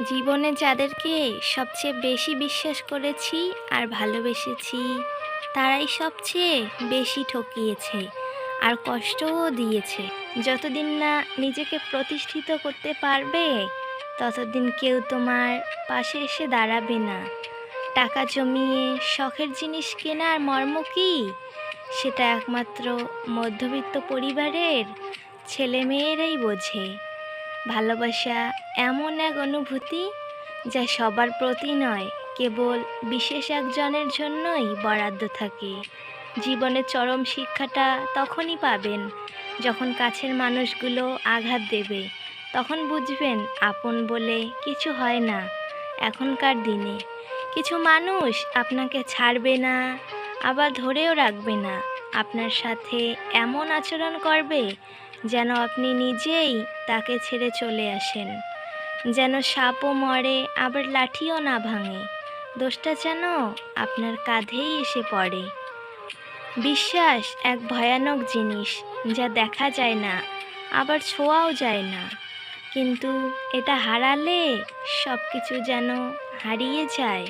জীবনে যাদেরকে সবচেয়ে বেশি বিশ্বাস করেছি আর ভালোবেসেছি, তারাই সবচেয়ে বেশি ঠকিয়েছে আর কষ্টও দিয়েছে। যতদিন না নিজেকে প্রতিষ্ঠিত করতে পারবে, ততদিন কেউ তোমার পাশে এসে দাঁড়াবে না। টাকা জমিয়ে শখের জিনিস কেনার মর্ম কি? সেটা একমাত্র মধ্যবিত্ত পরিবারের ছেলে মেয়েরাই বোঝে। ভালোবাসা এমন এক অনুভূতি যা সবার প্রতি নয়, কেবল বিশেষ একজনের জন্যই বরাদ্দ থাকে। জীবনের চরম শিক্ষাটা তখনই পাবেন যখন কাছের মানুষগুলো আঘাত দেবে। তখন বুঝবেন আপন বলে কিছু হয় না এখনকার দিনে। কিছু মানুষ আপনাকে ছাড়বে না, আবার ধরেও রাখবে না। আপনার সাথে এমন আচরণ করবে যেন আপনি নিজেই তাকে ছেড়ে চলে আসেন। যেন সাপও মরে, আবার লাঠিও না ভাঙে। দোষটা যেন আপনার কাঁধেই এসে পড়ে। বিশ্বাস এক ভয়ানক জিনিস যা দেখা যায় না, আবার ছোঁয়াও যায় না। কিন্তু এটা হারালে সব কিছু যেন হারিয়ে যায়।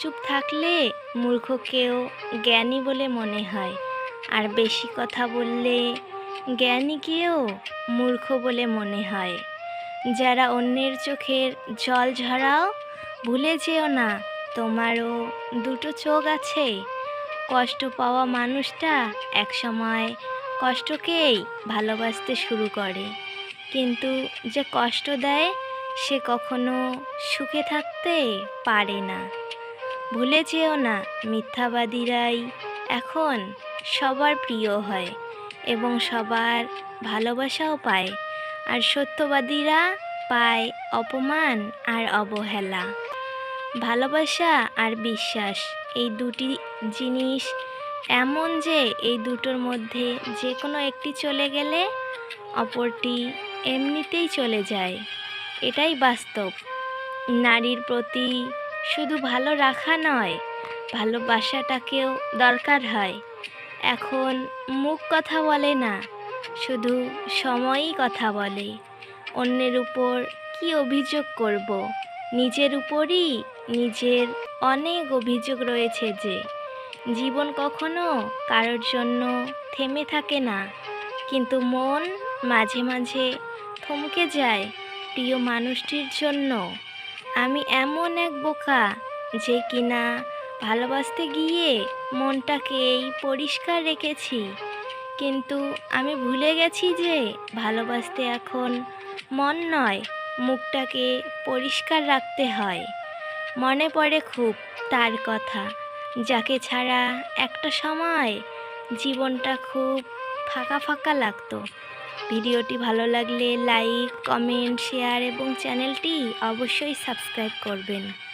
চুপ থাকলে মূর্খকেও জ্ঞানী বলে মনে হয়। আর বেশি কথা বললে জ্ঞানীকেও মূর্খ বলে মনে হয়। যারা অন্যের চোখের জল ঝরাও, ভুলে যেও না, তোমারও দুটো চোখ আছে। কষ্ট পাওয়া মানুষটা একসময় কষ্টকেই ভালোবাসতে শুরু করে। কিন্তু যে কষ্ট দেয়, সে কখনো সুখে থাকতে পারে না। ভুলে যেও না, মিথ্যাবাদীরাই এখন সবার প্রিয় হয়। এবং সবার ভালোবাসাও পায়। আর সত্যবাদীরা পায় অপমান আর অবহেলা। ভালোবাসা আর বিশ্বাস, এই দুটি জিনিস এমন যে এই দুটোর মধ্যে যে কোনো একটি চলে গেলে অপরটি এমনিতেই চলে যায়। এটাই বাস্তব। নারীর প্রতি শুধু ভালো রাখা নয়, ভালোবাসাটাকেও দরকার হয়। এখন মুখ কথা বলে না, শুধু সময়ই কথা বলে। অন্যের উপর কি অভিযোগ করব? নিজের উপরই নিজের অনেক অভিযোগ রয়েছে যে, জীবন কখনো কারোর জন্য থেমে থাকে না। কিন্তু মন মাঝে মাঝে থমকে যায় প্রিয় মানুষটির জন্য। আমি এমন এক বোকা যে কিনা ভালোবাসতে গিয়ে মনটাকেই পরিষ্কার রেখেছি। কিন্তু আমি ভুলে গেছি যে ভালোবাসতে এখন মন নয়, মুখটাকে পরিষ্কার রাখতে হয়। মনে পড়ে খুব তার কথা, যাকে ছাড়া একটা সময় জীবনটা খুব ফাঁকা ফাঁকা লাগতো। ভিডিওটি ভালো লাগলে লাইক, কমেন্ট, শেয়ার এবং চ্যানেলটি অবশ্যই সাবস্ক্রাইব করবেন।